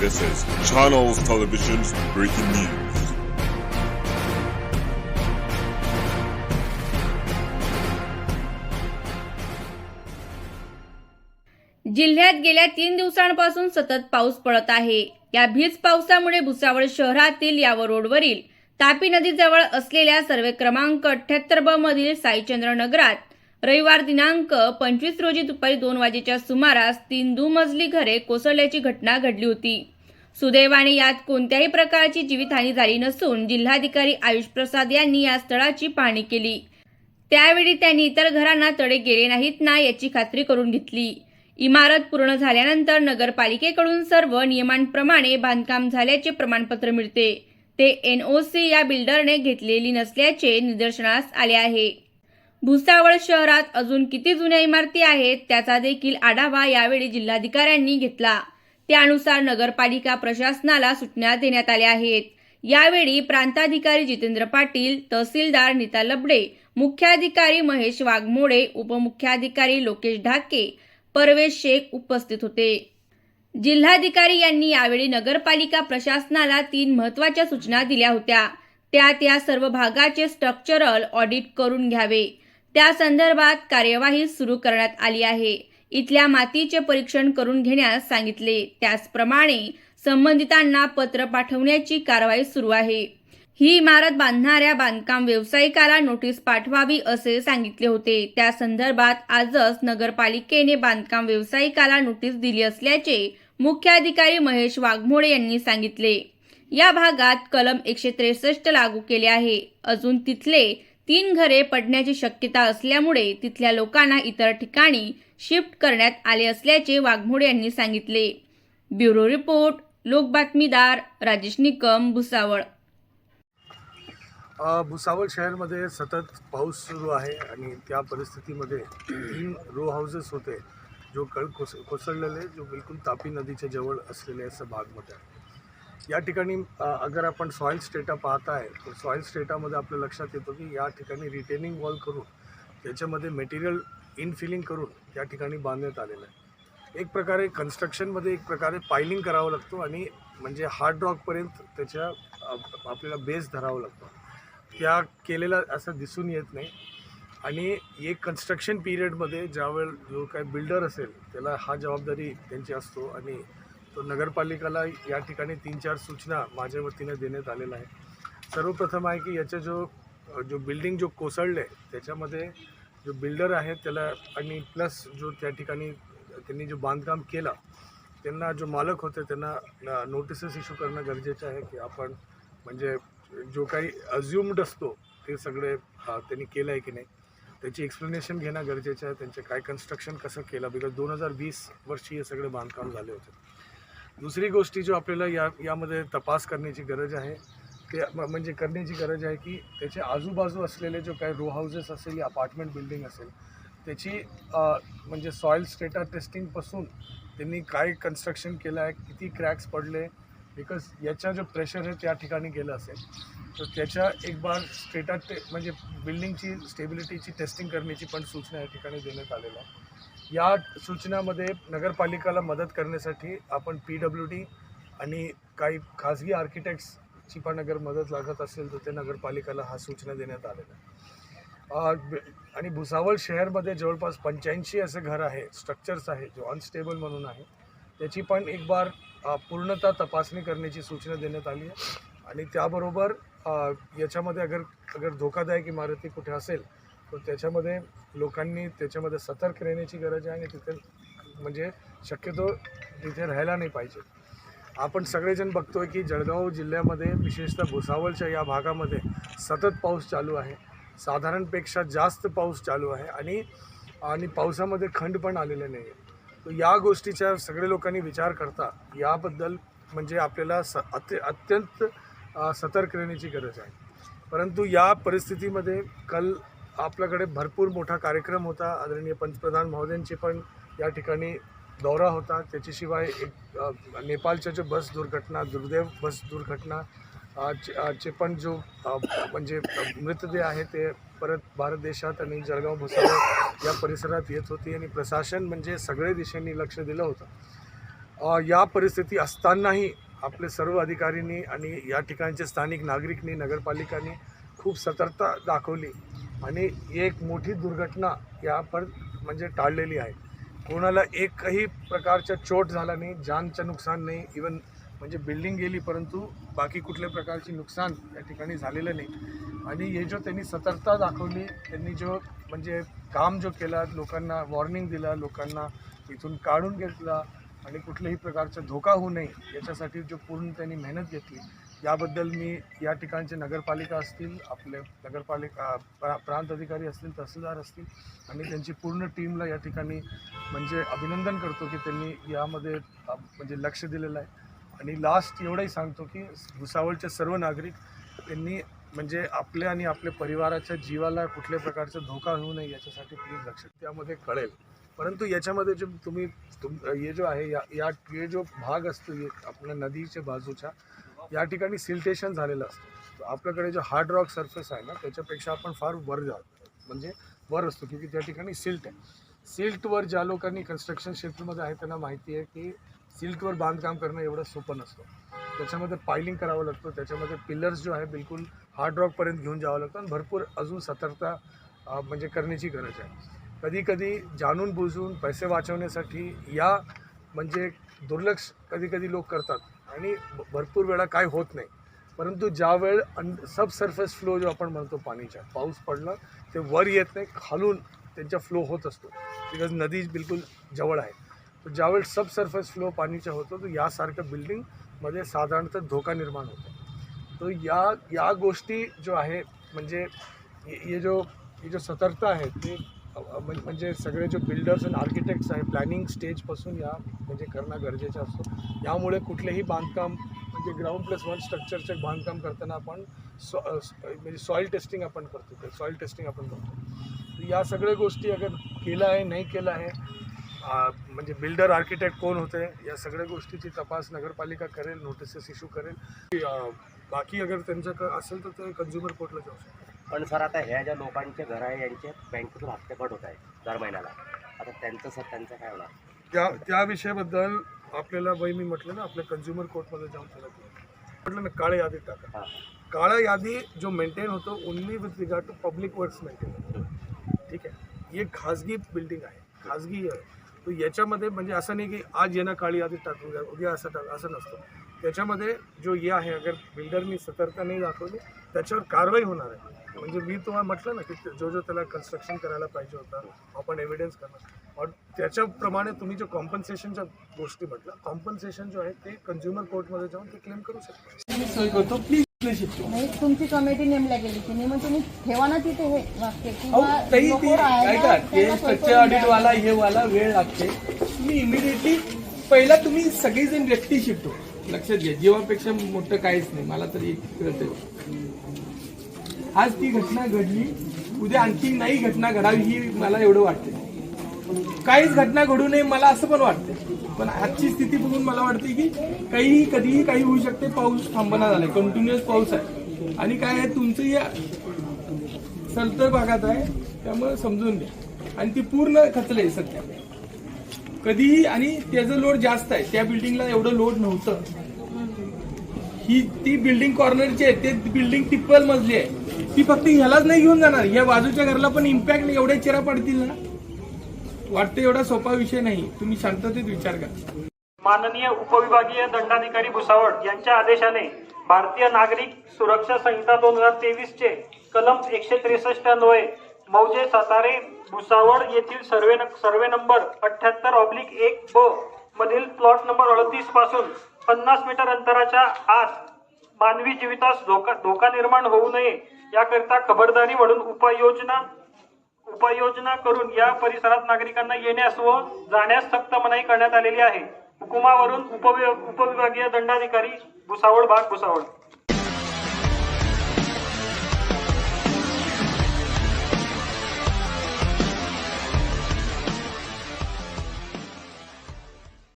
This is Channels Television's breaking news. जिल्ह्यात गेल्या तीन दिवसांपासून सतत पाऊस पडत आहे या भीज पावसामुळे भुसावळ शहरातील यावर रोडवरील तापी नदीजवळ असलेल्या सर्वे क्रमांक अठ्ठ्याहत्तर ब मधील साईचंद्र नगरात रविवार दिनांक पंचवीस रोजी दुपारी दोन वाजेच्या सुमारास तीन दुमजली घरे कोसळल्याची घटना घडली होती. सुदैवाने यात कोणत्याही प्रकारची जीवितहानी झाली नसून जिल्हाधिकारी आयुष प्रसाद यांनी या स्थळाची पाहणी केली. त्यावेळी त्यांनी इतर घरांना तडे गेले नाहीत ना याची खात्री करून घेतली. इमारत पूर्ण झाल्यानंतर नगरपालिकेकडून सर्व नियमांप्रमाणे बांधकाम झाल्याचे प्रमाणपत्र मिळते. ते एनओसी या बिल्डरने घेतलेली नसल्याचे निदर्शनास आले आहे. भुसावळ शहरात अजून किती जुन्या इमारती आहेत त्याचा देखील आढावा यावेळी जिल्हाधिकाऱ्यांनी घेतला. त्यानुसार नगरपालिका प्रशासनाला सूचना देण्यात आल्या आहेत. यावेळी प्रांताधिकारी जितेंद्र पाटील तहसीलदार नीता लबडे मुख्याधिकारी महेश वाघमोडे उपमुख्याधिकारी लोकेश ढाके परवेश शेख उपस्थित होते. जिल्हाधिकारी यांनी यावेळी नगरपालिका प्रशासनाला तीन महत्त्वाच्या सूचना दिल्या होत्या. त्यात या सर्व भागाचे स्ट्रक्चरल ऑडिट करून घ्यावे. त्या संदर्भात कार्यवाही सुरू करण्यात आली आहे. इथल्या मातीचे परीक्षण करून घेण्यास सांगितले. त्याचप्रमाणे संबंधितांना पत्र पाठवण्याची कारवाई सुरू आहे. ही इमारत बांधणाऱ्या बांधकाम व्यावसायिकाला नोटीस पाठवावी असे सांगितले होते. त्या संदर्भात आजच नगरपालिकेने बांधकाम व्यावसायिकाला नोटीस दिली असल्याचे मुख्याधिकारी महेश वाघमोडे यांनी सांगितले. या भागात कलम एकशे त्रेसष्ट लागू केले आहे. अजून तिथले तीन घरे पडण्याची शक्यता असल्यामुळे तिथल्या लोकांना इतर ठिकाणी शिफ्ट करण्यात आले असल्याचे वाघमोडे यांनी सांगितले. ब्युरो रिपोर्ट लोक बातमीदार राजेश निकम भुसावळ. भुसावळ शहरमध्ये सतत पाऊस सुरू आहे आणि त्या परिस्थितीमध्ये तीन रो हाऊसेस होते जो कळ कोस कोसळलेले जो बिलकुल तापी नदीच्या जवळ असलेले असं भागमध्ये आहे या ठिकाणी अगर आपण सॉईल स्टेटा पाहत आहे तर सॉईल स्टेटामध्ये आपल्या लक्षात येतो की या ठिकाणी रिटेनिंग वॉल करून त्याच्यामध्ये मटेरियल इनफिलिंग करून त्या ठिकाणी बांधण्यात आलेलं आहे. एक प्रकारे कन्स्ट्रक्शनमध्ये एक प्रकारे पायलिंग करावं लागतो आणि म्हणजे हार्ड रॉकपर्यंत त्याच्या आपल्याला बेस धरावं लागतो. त्या केलेला असं दिसून येत नाही. आणि एक कन्स्ट्रक्शन पिरियडमध्ये ज्यावेळेस जो काय बिल्डर असेल त्याला हा जबाबदारी त्यांची असतो आणि तो नगरपालिकेला या ठिकाणी तीन चार सूचना माझ्या वतीने देण्यात आलेल्या आहे सर्वप्रथम आहे की याचा जो जो बिल्डिंग जो कोसळले त्याच्यामध्ये जो बिल्डर आहे त्याला आणि प्लस जो त्या ठिकाणी त्यांनी जो बांधकाम केलं त्यांना जो मालक होते त्यांना नोटिसेस इश्यू करणं गरजेचं आहे की आपण म्हणजे जो काही अज्युम्ड असतो ते सगळे त्यांनी केलं आहे की नाही त्याची एक्सप्लेनेशन घेणं गरजेचं आहे त्यांचे काय कन्स्ट्रक्शन कसं केलं बिकॉज दोन हजार वीस वर्षी हे सगळे बांधकाम झाले होते. दुसरी गोष्टी जो आपल्याला या यामध्ये तपास करण्याची गरज आहे ते म- म्हणजे करण्याची गरज आहे की त्याच्या आजूबाजू असलेले जो काही रो हाऊसेस असेल या अपार्टमेंट बिल्डिंग असेल त्याची म्हणजे सॉईल स्टेटा टेस्टिंगपासून त्यांनी काय कन्स्ट्रक्शन केलं आहे किती क्रॅक्स पडले बिकॉज याच्या जो प्रेशर आहे त्या ठिकाणी गेलं असेल तर त्याच्या एक बार स्टेटा टे म्हणजे बिल्डिंगची स्टेबिलिटीची टेस्टिंग करण्याची पण सूचना या ठिकाणी देण्यात आलेल्या आहे या सूचनामध्ये नगरपालिकेला मदत करण्यासाठी आपण पी डब्ल्यू डी आणि काही खाजगी आर्किटेक्ट्सची पण अगर मदत लागत असेल तर ते नगरपालिकेला हा सूचना देण्यात आलेल्या आणि भुसावळ शहरमध्ये जवळपास पंच्याऐंशी असे घर आहे स्ट्रक्चर्स आहे जो अनस्टेबल म्हणून आहे. त्याची पण एक बार पूर्णतः तपासणी करण्याची सूचना देण्यात आली आहे. आणि त्याबरोबर याच्यामध्ये अगर अगर धोकादायक इमारती कुठे असेल तर त्याच्यामध्ये लोकांनी त्याच्यामध्ये सतर्क राहण्याची गरज आहे आणि तिथे म्हणजे शक्यतो तिथे राहायला नाही पाहिजे. आपण सगळेजण बघतोय की जळगाव जिल्ह्यामध्ये विशेषतः भुसावळच्या या भागामध्ये सतत पाऊस चालू आहे. साधारणपेक्षा जास्त पाऊस चालू आहे आणि आणि पावसामध्ये खंड पण आलेले नाही आहे तर या गोष्टीचा सगळे लोकांनी विचार करता याबद्दल म्हणजे आपल्याला स अत्य अत्यंत सतर्क राहण्याची गरज आहे. परंतु या परिस्थितीमध्ये कल आपल्याकडे भरपूर मोठा कार्यक्रम होता. आदरणीय पंतप्रधान महोदयांची पण या ठिकाणी दौरा होता. त्याच्याशिवाय एक नेपाळच्या जो बस दुर्घटना दुर्दैव बस दुर्घटना चे पण जो म्हणजे मृतदेह आहे ते परत भारत देशात आणि जळगाव भुसावळ या परिसरात येत होती आणि प्रशासन म्हणजे सगळे दिशेने लक्ष दिलं होतं. या परिस्थिती असतानाही आपले सर्व अधिकारींनी आणि या ठिकाणचे स्थानिक नागरिकनी नगरपालिकांनी खूप सतर्कता दाखवली. आणि एक मोठी दुर्घटना या पर म्हणजे टाळलेली आहे. कोणाला एकही प्रकारचा चोट झाला नाही जानचं नुकसान नाही इवन म्हणजे बिल्डिंग गेली परंतु बाकी कुठल्या प्रकारची नुकसान या ठिकाणी झालेलं नाही. आणि हे जो त्यांनी सतर्कता दाखवली त्यांनी जो म्हणजे काम जो केला लोकांना वॉर्निंग दिला लोकांना इथून काढून घेतला आणि कुठल्याही प्रकारचा धोका होऊ नये याच्यासाठी जो पूर्ण त्यांनी मेहनत घेतली याबद्दल मी या ठिकाणचे नगरपालिका असतील आपले नगरपालिका प्रा प्रांत अधिकारी असतील तहसीलदार असतील आणि त्यांची पूर्ण टीमला या ठिकाणी म्हणजे अभिनंदन करतो की त्यांनी यामध्ये म्हणजे लक्ष दिलेलं आहे. आणि लास्ट एवढंही सांगतो की भुसावळचे सर्व नागरिक त्यांनी म्हणजे आपल्या आणि आपल्या परिवाराच्या जीवाला कुठल्या प्रकारचा धोका होऊ नये याच्यासाठी प्लीज लक्ष त्यामध्ये कळेल. परंतु याच्यामध्ये जे तुम्ही तुम हे जो आहे या या हे जो भाग असतो आपल्या नदीच्या बाजूच्या या ठिकाणी सिल्टेशन झालेलं असतं. आपल्याकडे जो हार्ड रॉक सरफेस आहे ना त्याच्यापेक्षा आपण फार वर जातो म्हणजे वर असतो की त्या ठिकाणी सिल्ट आहे. सिल्टवर ज्या लोकांनी कन्स्ट्रक्शन क्षेत्रामध्ये आहे त्यांना माहिती आहे की सिल्टवर बांधकाम करणं एवढं सोपं नसतं. त्याच्यामध्ये पायलिंग करावं लागतं. त्याच्यामध्ये पिलर्स जो आहे बिलकुल हार्ड रॉकपर्यंत घेऊन जावं लागतं आणि भरपूर अजून सतर्कता म्हणजे करण्याची गरज आहे. कधी कधी जाणून बुजून पैसे वाचवण्यासाठी या म्हणजे दुर्लक्ष कधी कधी लोक करतात. आणि भरपूर वेळा काय होत नाही. परंतु ज्या वेळ अन सब सरफेस फ्लो जो आपण म्हणतो पाणीच्या पाऊस पडला ते वर येत नाही खालून त्यांचा फ्लो होत असतो. बिकॉज नदी बिलकुल जवळ आहे. तर ज्यावेळेस सब सरफेस फ्लो पाणीचा होतो तर यासारख्या बिल्डिंगमध्ये साधारणतः धोका निर्माण होतो. तो या या गोष्टी जो आहे म्हणजे हे जो ही जो सतर्कता आहे ते म्हणजे सगळे जे बिल्डर्स आणि आर्किटेक्ट्स आहे प्लॅनिंग स्टेजपासून या म्हणजे करणं गरजेचं असतं. यामुळे कुठलेही बांधकाम म्हणजे ग्राउंड प्लस वन स्ट्रक्चरचे बांधकाम करताना आपण सॉ म्हणजे सॉईल टेस्टिंग आपण करतो ते सॉईल टेस्टिंग आपण करतो. या सगळ्या गोष्टी अगर केलं आहे नाही केलं आहे म्हणजे बिल्डर आर्किटेक्ट कोण होते या सगळ्या गोष्टीची तपास नगरपालिका करेल नोटिसेस इश्यू करेल. बाकी अगर त्यांचं असेल तर ते कन्झ्युमर कोर्टला जाऊ शकतो पण सर आता ह्या ज्या लोकांचे घर आहे यांचे बँकेतून हप्ते कट होत आहे दर महिन्याला. आता त्यांचं सर त्यांचं काय होणार? त्या त्या विषयाबद्दल आपल्याला वय मी म्हटलं ना आपल्या कन्झ्युमर कोर्टमध्ये जाऊन त्याला म्हटलं ना काळ्या यादीत टाका. हां. काळा यादी जो मेंटेन होतो only with regard to public works maintain ठीक आहे? ही एक खाजगी बिल्डिंग आहे. खाजगी आहे तो याच्यामध्ये म्हणजे असं नाही की आज यांना काळी यादीत टाकून द्या उद्या असं टाक असं नसतं. त्याच्यामध्ये जो हे आहे अगर बिल्डरनी सतर्कता नाही दाखवली त्याच्यावर कारवाई होणार आहे. म्हणजे मी तुम्हाला म्हटलं ना की जो जो त्याला कन्स्ट्रक्शन करायला पाहिजे होता आपण एव्हिडन्स करणार. और त्याच्याप्रमाणे तुम्ही जो कॉम्पन्सेशनच्या गोष्टी म्हटलं कॉम्पन्सेशन जो आहे ते कन्झ्युमर कोर्टमध्ये जाऊन ते क्लेम करू शकता. नाही तुमची कमिटी नेमल्या गेली की मग तुम्ही ठेवा ना तिथे हे वाक्य किंवा हे वाला वेळ लागते. मी इमिडिएटली पहिला तुम्ही सगळेजण व्यक्ती शिकतो. लक्षात घ्या जीवापेक्षा मोठं काहीच नाही. मला तरी कळतंय आज ती घटना घडली. उद्या आणखी नाही घटना घडावी ही मला एवढं वाटते काहीच घटना घडू नये मला असं पण वाटतं पण आजची स्थिती बघून मला वाटते की काही कधीही काही होऊ शकते. पाऊस थांबना झालाय. कंटिन्युअस पाऊस आहे. आणि काय आहे तुमचं या सलतर भागात आहे. त्यामुळे समजून घ्या. आणि ती पूर्ण खचले सध्या. कधीही आणि त्याचं लोड जास्त आहे. त्या बिल्डिंगला एवढं लोड नव्हतं. ही ती बिल्डिंग कॉर्नरची आहे ते बिल्डिंग टिप्पल मजली आहे. ती फक्त ह्यालाच नाही घेऊन जाणार. या बाजूच्या घरला पण इम्पॅक्ट एवढ्या चिरा पडतील ना. वाटतं एवढा सोपा विषय नाही. तुम्ही शांततेत विचार करा. माननीय उपविभागीय दंडाधिकारी भुसावळ यांच्या आदेशाने भारतीय नागरिक सुरक्षा संहिता दोन हजार तेवीस चे कलम एकशे त्रेसष्ट अन्वये मौजे सातारे भुसावळ येथील सर्वे सर्वे नंबर अठ्याहत्तर ऑब्लिक एक ब मधील प्लॉट नंबर अडतीसपासून पन्नास मीटर अंतराच्या आत मानवी जीवितास धोका धोका निर्माण होऊ नये याकरिता खबरदारी म्हणून उपाययोजना उपाययोजना करून या परिसरात नागरिकांना येण्यास व जाण्यास सक्त मनाई करण्यात आलेली आहे. हुकुमावरून उपवि उपविभागीय दंडाधिकारी भुसावळ भाग भुसावळ.